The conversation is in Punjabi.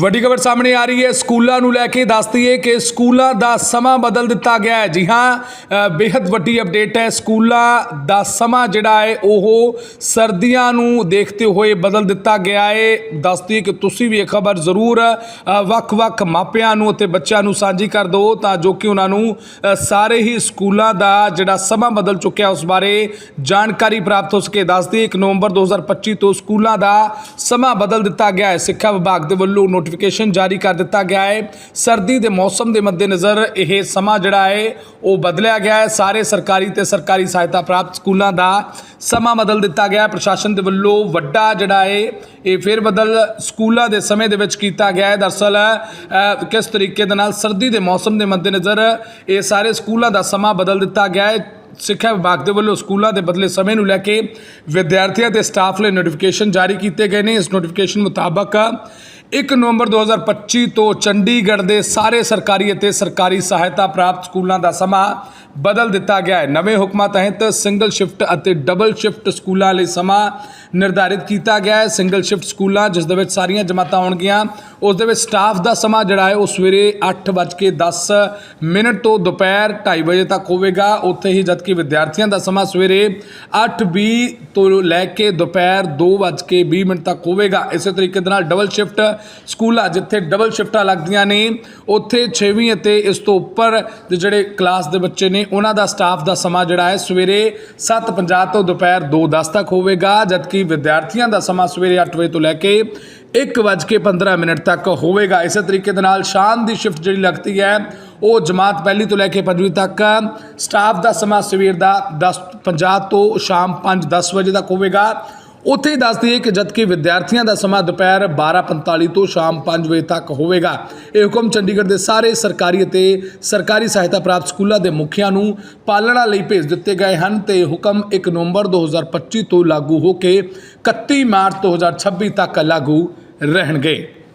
ਵੱਡੀ ਖਬਰ ਸਾਹਮਣੇ ਆ ਰਹੀ ਹੈ। ਸਕੂਲਾਂ ਨੂੰ ਲੈ ਕੇ ਦੱਸ ਦਈਏ ਕਿ ਸਕੂਲਾਂ ਦਾ ਸਮਾਂ ਬਦਲ ਦਿੱਤਾ ਗਿਆ ਹੈ। ਜੀ ਹਾਂ ਅ, ਬੇहद ਵੱਡੀ ਅਪਡੇਟ ਹੈ। ਸਕੂਲਾਂ ਦਾ ਸਮਾਂ ਜਿਹੜਾ ਹੈ ਉਹ ਸਰਦੀਆਂ ਨੂੰ ਦੇਖਦੇ ਹੋਏ ਬਦਲ ਦਿੱਤਾ ਗਿਆ ਹੈ। ਦੱਸਦੀ ਦਈਏ ਕਿ ਤੁਸੀਂ ਵੀ ਇਹ ਖਬਰ ਜ਼ਰੂਰ ਵੱਖ-ਵੱਖ ਮਾਪਿਆਂ ਨੂੰ ਅਤੇ ਬੱਚਿਆਂ ਨੂੰ ਸਾਂਝੀ ਕਰ ਦਿਓ ਤਾਂ ਜੋ ਕਿ ਉਹਨਾਂ ਨੂੰ ਸਾਰੇ ਹੀ ਸਕੂਲਾਂ ਦਾ ਜਿਹੜਾ ਸਮਾਂ ਬਦਲ ਚੁੱਕਿਆ ਉਸ ਬਾਰੇ ਜਾਣਕਾਰੀ ਪ੍ਰਾਪਤ ਹੋ ਸਕੇ। ਦੱਸ ਦਈਏ 1 ਨਵੰਬਰ 2025 ਤੋਂ ਸਕੂਲਾਂ ਦਾ ਸਮਾਂ ਬਦਲ ਦਿੱਤਾ ਗਿਆ ਹੈ। ਸਿੱਖਿਆ ਵਿਭਾਗ ਦੇ ਵੱਲੋਂ ਨੋਟੀਫਿਕੇਸ਼ਨ ਜਾਰੀ ਕਰ ਦਿੱਤਾ ਗਿਆ ਹੈ। ਸਰਦੀ ਦੇ ਮੌਸਮ ਦੇ ਮੱਦੇਨਜ਼ਰ ਇਹ ਸਮਾਂ ਜਿਹੜਾ ਹੈ, ਉਹ ਬਦਲਿਆ ਗਿਆ ਹੈ। ਸਾਰੇ ਸਰਕਾਰੀ ਤੇ ਸਰਕਾਰੀ ਸਹਾਇਤਾ ਪ੍ਰਾਪਤ ਸਕੂਲਾਂ ਦਾ ਸਮਾਂ ਬਦਲ ਦਿੱਤਾ ਗਿਆ ਪ੍ਰਸ਼ਾਸਨ ਦੇ ਵੱਲੋਂ ਵੱਡਾ ਜਿਹੜਾ ਹੈ, ਇਹ ਫੇਰ ਬਦਲ ਸਕੂਲਾਂ ਦੇ ਸਮੇਂ ਦੇ ਵਿੱਚ ਕੀਤਾ ਗਿਆ ਹੈ। ਦਰਸਲ ਕਿਸ ਤਰੀਕੇ ਦੇ ਨਾਲ ਸਰਦੀ ਦੇ ਮੌਸਮ ਦੇ ਮੱਦੇਨਜ਼ਰ ਇਹ ਸਾਰੇ ਸਕੂਲਾਂ ਦਾ ਸਮਾਂ ਬਦਲ ਦਿੱਤਾ ਗਿਆ ਹੈ। ਸਿੱਖਿਆ ਵਿਭਾਗ ਦੇ ਵੱਲੋਂ ਸਕੂਲਾਂ ਦੇ ਬਦਲੇ ਸਮੇਂ ਨੂੰ ਲੈ ਕੇ ਵਿਦਿਆਰਥੀਆਂ ਤੇ ਸਟਾਫ ਲਈ ਨੋਟੀਫਿਕੇਸ਼ਨ ਜਾਰੀ ਕੀਤੇ ਗਏ ਨੇ। ਇਸ ਨੋਟੀਫਿਕੇਸ਼ਨ ਮੁਤਾਬਕ 1 ਨਵੰਬਰ 2025 ਤੋਂ ਚੰਡੀਗੜ੍ਹ ਦੇ ਸਾਰੇ ਸਰਕਾਰੀ ਅਤੇ ਸਰਕਾਰੀ ਸਹਾਇਤਾ ਪ੍ਰਾਪਤ ਸਕੂਲਾਂ ਦਾ ਸਮਾਂ ਬਦਲ ਦਿੱਤਾ ਗਿਆ ਹੈ। ਨਵੇਂ ਹੁਕਮਾਂ ਤਹਿਤ ਸਿੰਗਲ ਸ਼ਿਫਟ ਅਤੇ ਡਬਲ ਸ਼ਿਫਟ ਸਕੂਲਾਂ ਲਈ ਸਮਾਂ ਨਿਰਧਾਰਿਤ ਕੀਤਾ ਗਿਆ ਹੈ। ਸਿੰਗਲ ਸ਼ਿਫਟ ਸਕੂਲਾਂ ਜਿਸ ਦੇ ਵਿੱਚ ਸਾਰੀਆਂ ਜਮਾਤਾਂ ਹੋਣਗੀਆਂ ਉਸ ਦੇ ਵਿੱਚ ਸਟਾਫ ਦਾ ਸਮਾਂ ਜਿਹੜਾ ਹੈ, ਉਹ ਸਵੇਰੇ 8:10 ਮਿੰਟ ਤੋਂ ਦੁਪਹਿਰ 2:30 ਵਜੇ ਤੱਕ ਹੋਵੇਗਾ। ਉੱਥੇ ਹੀ ਜਦਕਿ ਵਿਦਿਆਰਥੀਆਂ ਦਾ ਸਮਾਂ ਸਵੇਰੇ 8:20 ਤੋਂ ਲੈ ਕੇ ਦੁਪਹਿਰ 2:20 ਮਿੰਟ ਤੱਕ ਹੋਵੇਗਾ। ਇਸੇ ਤਰੀਕੇ ਦੇ ਨਾਲ ਡਬਲ ਸ਼ਿਫਟ ਸਕੂਲਾਂ ਜਿੱਥੇ ਡਬਲ ਸ਼ਿਫਟਾਂ ਲੱਗਦੀਆਂ ਨੇ, ਉੱਥੇ 6ਵੀਂ ਅਤੇ ਇਸ ਤੋਂ ਉੱਪਰ ਦੇ ਜਿਹੜੇ ਕਲਾਸ ਦੇ ਬੱਚੇ ਨੇ ਉਹਨਾਂ ਦਾ ਸਟਾਫ ਦਾ ਸਮਾਂ ਜਿਹੜਾ ਹੈ ਸਵੇਰੇ 7:50 ਤੋਂ ਦੁਪਹਿਰ 2:10 ਤੱਕ ਹੋਵੇਗਾ, ਜਦਕਿ ਵਿਦਿਆਰਥੀਆਂ ਦਾ ਸਮਾਂ ਸਵੇਰੇ 8 ਵਜੇ ਤੋਂ ਲੈ ਕੇ 1:15 ਮਿੰਟ ਤੱਕ ਹੋਵੇਗਾ। ਇਸੇ ਤਰੀਕੇ ਦੇ ਨਾਲ ਸ਼ਾਮ ਦੀ ਸ਼ਿਫਟ ਜਿਹੜੀ ਲੱਗਦੀ ਹੈ, ਉਹ ਜਮਾਤ ਪਹਿਲੀ ਤੋਂ ਲੈ ਕੇ ਪੰਜਵੀਂ ਤੱਕ ਸਟਾਫ ਦਾ ਸਮਾਂ ਸਵੇਰ ਦਾ 10:50 ਤੋਂ ਸ਼ਾਮ 5:10 ਵਜੇ ਤੱਕ ਹੋਵੇਗਾ। ਉੱਥੇ ਹੀ ਦੱਸ ਦਈਏ ਕਿ ਜਦਕਿ ਵਿਦਿਆਰਥੀਆਂ ਦਾ ਸਮਾਂ ਦੁਪਹਿਰ 12:45 ਤੋਂ ਸ਼ਾਮ 5 ਵਜੇ ਤੱਕ ਹੋਵੇਗਾ, ਇਹ ਹੁਕਮ ਚੰਡੀਗੜ੍ਹ ਦੇ ਸਾਰੇ ਸਰਕਾਰੀ ਅਤੇ ਸਰਕਾਰੀ ਸਹਾਇਤਾ ਪ੍ਰਾਪਤ ਸਕੂਲਾਂ ਦੇ ਮੁਖੀਆਂ ਨੂੰ ਪਾਲਣਾ ਲਈ ਭੇਜ ਦਿੱਤੇ ਗਏ ਹਨ ਤੇ ਇਹ ਹੁਕਮ 1 ਨਵੰਬਰ 2025 ਤੋਂ ਲਾਗੂ ਹੋ ਕੇ 31 ਮਾਰਚ 2026 ਤੱਕ ਲਾਗੂ ਰਹਿਣਗੇ।